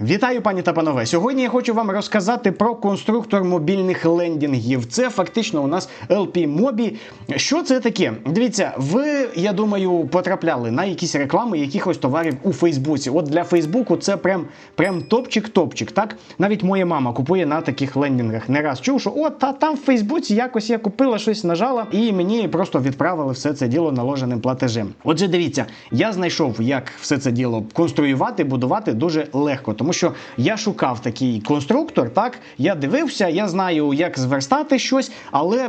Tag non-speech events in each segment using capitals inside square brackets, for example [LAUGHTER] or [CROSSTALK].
Вітаю, пані та панове. Сьогодні я хочу вам розказати про конструктор мобільних лендінгів. Це фактично у нас LP Mobi. Що це таке? Дивіться, ви, я думаю, потрапляли на якісь реклами якихось товарів у Фейсбуці. От для Фейсбуку це прям, прям топчик-топчик. Так навіть моя мама купує на таких лендінгах. Не раз чув, що от та там в Фейсбуці якось я купила щось, нажала, і мені просто відправили все це діло наложеним платежем. Отже, дивіться, я знайшов, як все це діло конструювати, будувати дуже легко. Тому що я шукав такий конструктор, так я дивився, я знаю, як зверстати щось, але.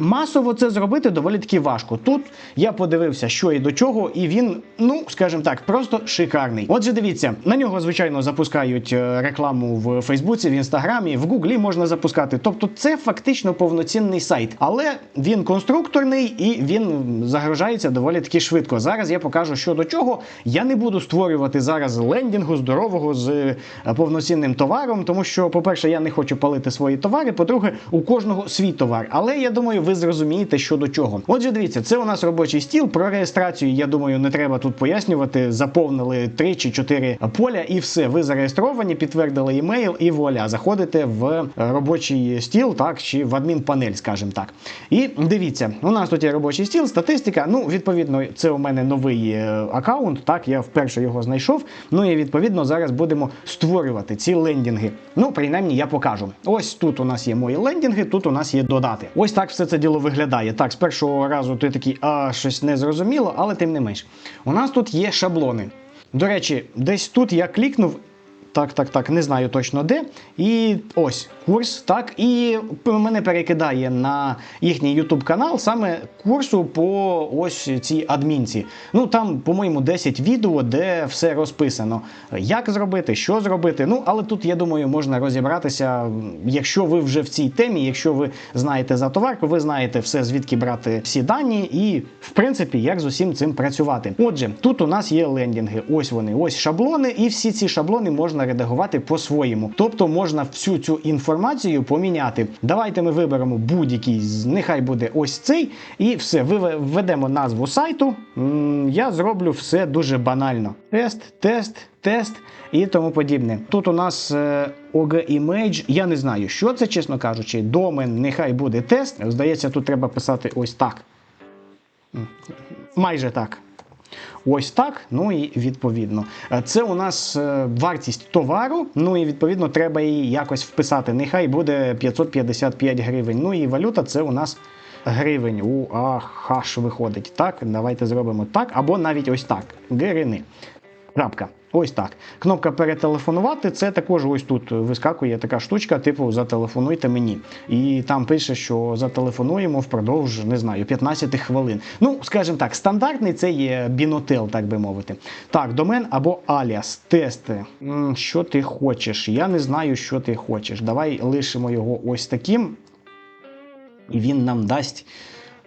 Масово це зробити доволі таки важко. Тут я подивився, що і до чого, і він, ну скажімо так, просто шикарний. Отже, дивіться, на нього звичайно запускають е, рекламу в Фейсбуці, в інстаграмі, в Гуглі можна запускати. Тобто, це фактично повноцінний сайт, але він конструкторний і він загружається доволі таки швидко. Зараз я покажу, що до чого. Я не буду створювати зараз лендінгу здорового з е, повноцінним товаром, тому що, по-перше, я не хочу палити свої товари. По-друге, у кожного свій товар. Але я думаю, ви зрозумієте, що до чого. Отже, дивіться, це у нас робочий стіл. Про реєстрацію, я думаю, не треба тут пояснювати. Заповнили 3 чи 4 поля, і все. Ви зареєстровані, підтвердили емейл, і вуаля, заходите в робочий стіл, так чи в адмінпанель, скажімо так. І дивіться, у нас тут є робочий стіл, статистика. Ну, відповідно, це у мене новий е, аккаунт. Так, я вперше його знайшов. Ну і відповідно зараз будемо створювати ці лендінги. Ну, принаймні, я покажу. Ось тут у нас є мої лендінги, тут у нас є додати. Ось так все це діло виглядає. Так, з першого разу ти такий, а щось не зрозуміло, але тим не менш. У нас тут є шаблони. До речі, десь тут я клікнув. Так, так, так, не знаю точно де. І ось курс, так, і мене перекидає на їхній YouTube канал саме курсу по ось цій адмінці. Ну там, по-моєму, 10 відео, де все розписано. Як зробити, що зробити. Ну, але тут, я думаю, можна розібратися, якщо ви вже в цій темі, якщо ви знаєте за товарку, ви знаєте все, звідки брати всі дані, і в принципі, як з усім цим працювати. Отже, тут у нас є лендінги. Ось вони, ось шаблони, і всі ці шаблони можна редагувати по-своєму. Тобто можна всю цю інформацію поміняти. Давайте ми виберемо будь-який, нехай буде ось цей, і все. Введемо назву сайту. Я зроблю все дуже банально. Тест, тест, тест і тому подібне. Тут у нас е, OG Image, я не знаю, що це, чесно кажучи. Домен, нехай буде тест. Здається, тут треба писати ось так. Майже так. Ось так. Ну і відповідно. Е, Це у нас е, вартість товару. Ну і відповідно треба її якось вписати. Нехай буде 555 гривень. Ну і валюта це у нас гривень. У ахаш виходить. Так, давайте зробимо так. Або навіть ось так. Гирини. Крапка. Ось так. Кнопка перетелефонувати. Це також ось тут вискакує така штучка, типу зателефонуйте мені. І там пише, що зателефонуємо впродовж не знаю 15 хвилин. Ну, скажімо так, стандартний це є бінотел, так би мовити. Так, домен або аліас, тести. Що ти хочеш? Я не знаю, що ти хочеш. Давай лишимо його ось таким. І він нам дасть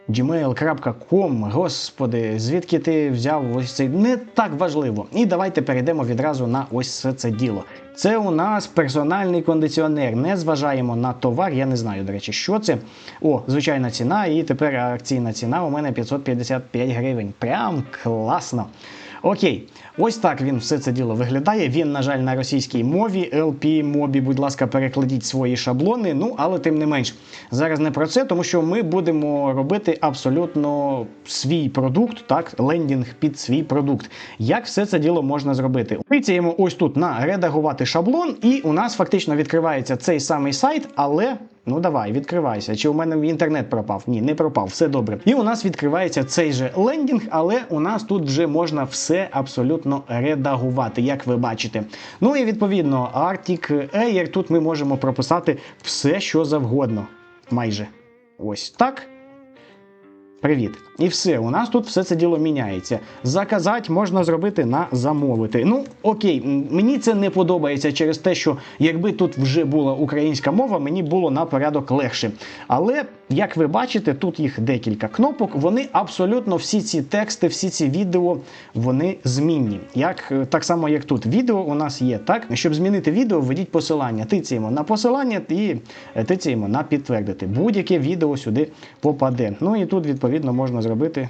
gmail.com, господи, звідки ти взяв ось цей не так важливо. І давайте перейдемо відразу на ось це, діло. Це у нас персональний кондиціонер. Не зважаємо на товар. Я не знаю, до речі, що це. О, звичайна ціна, і тепер акційна ціна у мене 555 гривень. Прям класно. Окей, ось так він все це діло виглядає. Він, на жаль, на російській мові. LP мобі, будь ласка, перекладіть свої шаблони. Ну, але тим не менш, зараз не про це, тому що ми будемо робити абсолютно свій продукт, так, лендінг під свій продукт. Як все це діло можна зробити? Тицяємо ось тут на редагувати шаблон, і у нас фактично відкривається цей самий сайт, але. Ну давай, відкривайся. Чи у мене інтернет пропав? Ні, не пропав, все добре. І у нас відкривається цей же лендінг, але у нас тут вже можна все абсолютно редагувати, як ви бачите. Ну і відповідно, Arctic Air, тут ми можемо прописати все, що завгодно. Майже. Ось так. Привіт. І все, у нас тут все це діло міняється. Заказати можна зробити на замовити. Ну, окей, мені це не подобається через те, що якби тут вже була українська мова, мені було на порядок легше. Але, як ви бачите, тут їх декілька кнопок. Вони абсолютно всі ці тексти, всі ці відео, вони змінні. Як, е, так само, як тут. Відео у нас є, так? Щоб змінити відео, введіть посилання. Тицяємо на посилання і е, тицяємо на підтвердити. Будь-яке відео сюди попаде. Ну і тут, відповідно, можна зробити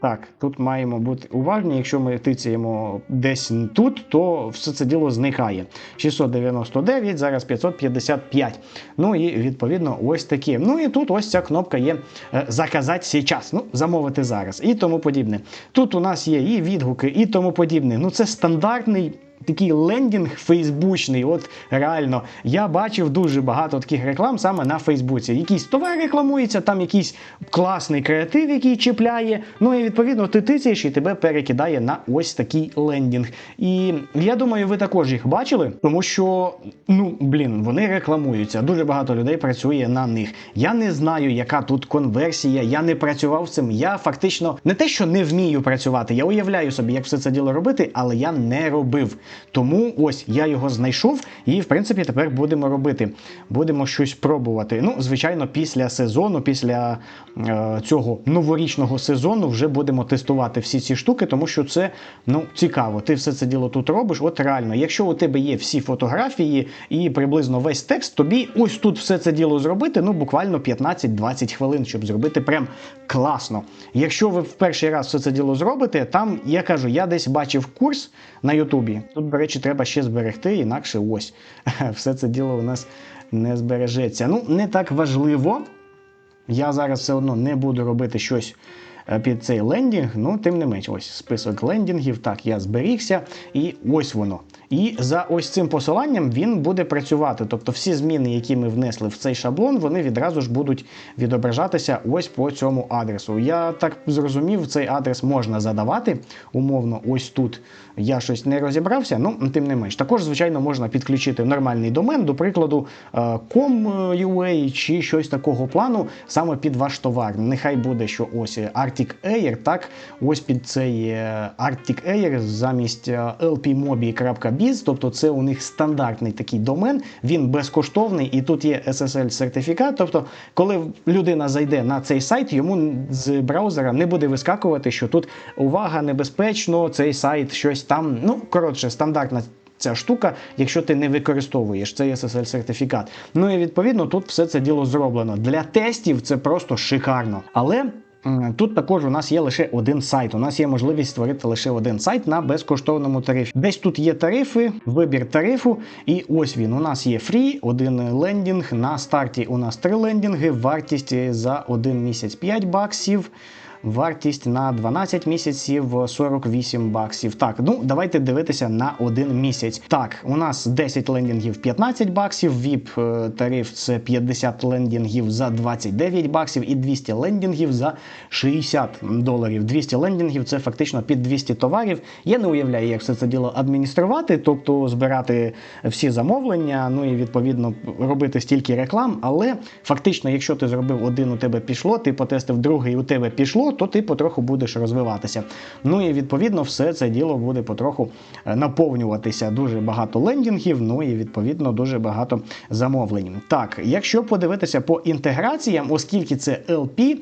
Так, тут маємо бути уважні. Якщо ми тицяємо десь тут, то все це діло зникає. 699, зараз 555. Ну і відповідно ось такі. Ну і тут ось ця кнопка є е, заказати сейчас. Ну, замовити зараз і тому подібне. Тут у нас є і відгуки, і тому подібне. Ну це стандартний. Такий лендінг фейсбучний, от реально, я бачив дуже багато таких реклам саме на Фейсбуці. Якийсь товар рекламується, там якийсь класний креатив, який чіпляє. Ну і відповідно ти тицяєш і тебе перекидає на ось такий лендінг. І я думаю, ви також їх бачили, тому що ну блін, вони рекламуються. Дуже багато людей працює на них. Я не знаю, яка тут конверсія. Я не працював з цим. Я фактично не те, що не вмію працювати. Я уявляю собі, як все це діло робити, але я не робив. Тому ось я його знайшов, і в принципі тепер будемо робити. Будемо щось пробувати. Ну, звичайно, після сезону, після е, цього новорічного сезону, вже будемо тестувати всі ці штуки, тому що це ну цікаво. Ти все це діло тут робиш. От реально, якщо у тебе є всі фотографії і приблизно весь текст, тобі ось тут все це діло зробити. Ну буквально 15-20 хвилин, щоб зробити прям класно. Якщо ви в перший раз все це діло зробите, там я кажу, я десь бачив курс на Ютубі. Тут, до речі, треба ще зберегти, інакше ось [LAUGHS] все це діло у нас не збережеться. Ну, не так важливо. Я зараз все одно не буду робити щось під цей лендінг, ну тим не менш, ось список лендінгів. Так, я зберігся, і ось воно. І за ось цим посиланням він буде працювати. Тобто всі зміни, які ми внесли в цей шаблон, вони відразу ж будуть відображатися ось по цьому адресу. Я так зрозумів, цей адрес можна задавати умовно, ось тут. Я щось не розібрався, ну тим не менш. Також, звичайно, можна підключити нормальний домен, до прикладу, е, com.ua чи щось такого плану, саме під ваш товар. Нехай буде, що ось е, Arctic Air, так, ось під цей е, Arctic Air замість е, lpmobi.biz, тобто це у них стандартний такий домен, він безкоштовний і тут є SSL-сертифікат. Тобто, коли людина зайде на цей сайт, йому з браузера не буде вискакувати, що тут увага, небезпечно, цей сайт щось там. Ну, коротше, стандартна. Ця штука, якщо ти не використовуєш цей SSL сертифікат. Ну і відповідно тут все це діло зроблено. Для тестів це просто шикарно. Але тут також у нас є лише один сайт. У нас є можливість створити лише один сайт на безкоштовному тарифі. Десь тут є тарифи, вибір тарифу, і ось він. У нас є фрі, один лендінг. На старті у нас три лендінги, вартість за один місяць 5 баксів. Вартість на 12 місяців 48 баксів. Так, ну давайте дивитися на один місяць. Так, у нас 10 лендінгів 15 баксів, VIP е, тариф це 50 лендінгів за 29 баксів і 200 лендінгів за 60 доларів. 200 лендінгів це фактично під 200 товарів. Я не уявляю, як все це діло адмініструвати, тобто збирати всі замовлення, ну і відповідно робити стільки реклам. Але фактично, якщо ти зробив один, у тебе пішло, ти потестив другий, у тебе пішло то ти потроху будеш розвиватися. Ну і відповідно все це діло буде потроху е, наповнюватися. Дуже багато лендінгів, ну і відповідно дуже багато замовлень. Так, якщо подивитися по інтеграціям, оскільки це LP,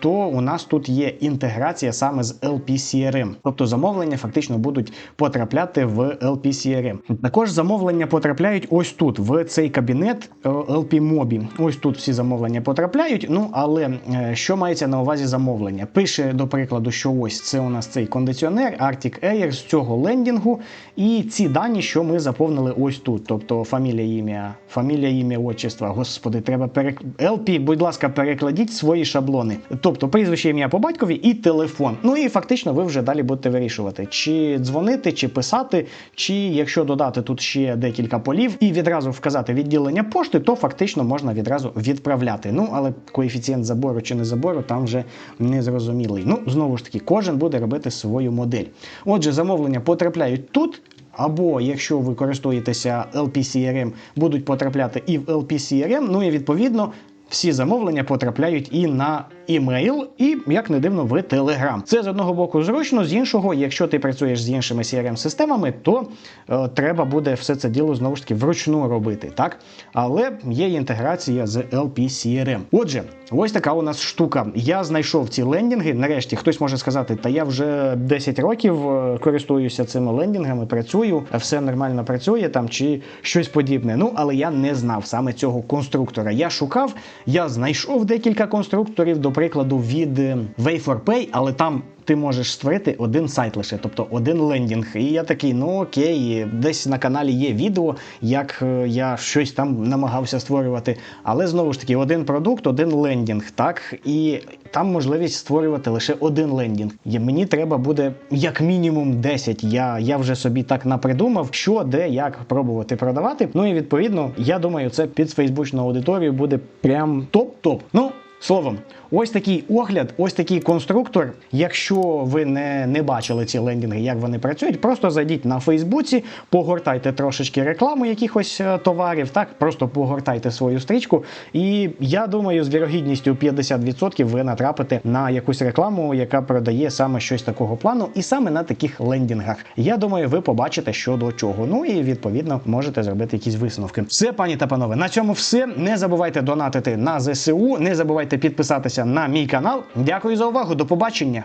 то у нас тут є інтеграція саме з LP-CRM. Тобто замовлення фактично будуть потрапляти в LP-CRM. Також замовлення потрапляють ось тут, в цей кабінет е, LP-Mobi. Ось тут всі замовлення потрапляють. Ну але е, що мається на увазі замовлення? Пише, до прикладу, що ось це у нас цей кондиціонер Arctic Air з цього лендінгу, і ці дані, що ми заповнили ось тут. Тобто фамілія, ім'я, фамілія, ім'я, отчество. Господи, треба перек... LP, будь ласка, перекладіть свої шаблони. Тобто прізвище ім'я по батькові і телефон. Ну і фактично ви вже далі будете вирішувати, чи дзвонити, чи писати, чи якщо додати тут ще декілька полів і відразу вказати відділення пошти, то фактично можна відразу відправляти. Ну але коефіцієнт забору чи не забору там вже не зрозумілий. Ну знову ж таки, кожен буде робити свою модель. Отже, замовлення потрапляють тут. Або якщо ви користуєтеся LPCRM, будуть потрапляти і в LPCRM, ну і відповідно всі замовлення потрапляють і на імейл, і як не дивно, в Telegram. Це з одного боку зручно, з іншого, якщо ти працюєш з іншими crm системами то е, треба буде все це діло знову ж таки вручну робити, так? Але є інтеграція з LPCRM. Отже, ось така у нас штука. Я знайшов ці лендінги. Нарешті хтось може сказати, та я вже 10 років е, користуюся цими лендінгами, працюю, все нормально працює там чи щось подібне. Ну, але я не знав саме цього конструктора. Я шукав, я знайшов декілька конструкторів. Прикладу, від е, Way4Pay, але там. Ти можеш створити один сайт лише, тобто один лендінг. І я такий, ну окей, десь на каналі є відео, як е, я щось там намагався створювати. Але знову ж таки, один продукт, один лендінг, так і там можливість створювати лише один лендінг. І мені треба буде як мінімум 10. Я, я вже собі так напридумав, що, де, як пробувати продавати. Ну і відповідно, я думаю, це під фейсбучну аудиторію буде прям топ-топ. Ну. Словом, ось такий огляд, ось такий конструктор. Якщо ви не, не бачили ці лендінги, як вони працюють, просто зайдіть на Фейсбуці, погортайте трошечки рекламу якихось е, товарів, так просто погортайте свою стрічку. І я думаю, з вірогідністю 50% ви натрапите на якусь рекламу, яка продає саме щось такого плану, і саме на таких лендінгах. Я думаю, ви побачите, що до чого. Ну і відповідно можете зробити якісь висновки. Все, пані та панове, на цьому все. Не забувайте донатити на ЗСУ, не забувайте підписатися на мій канал. Дякую за увагу. До побачення.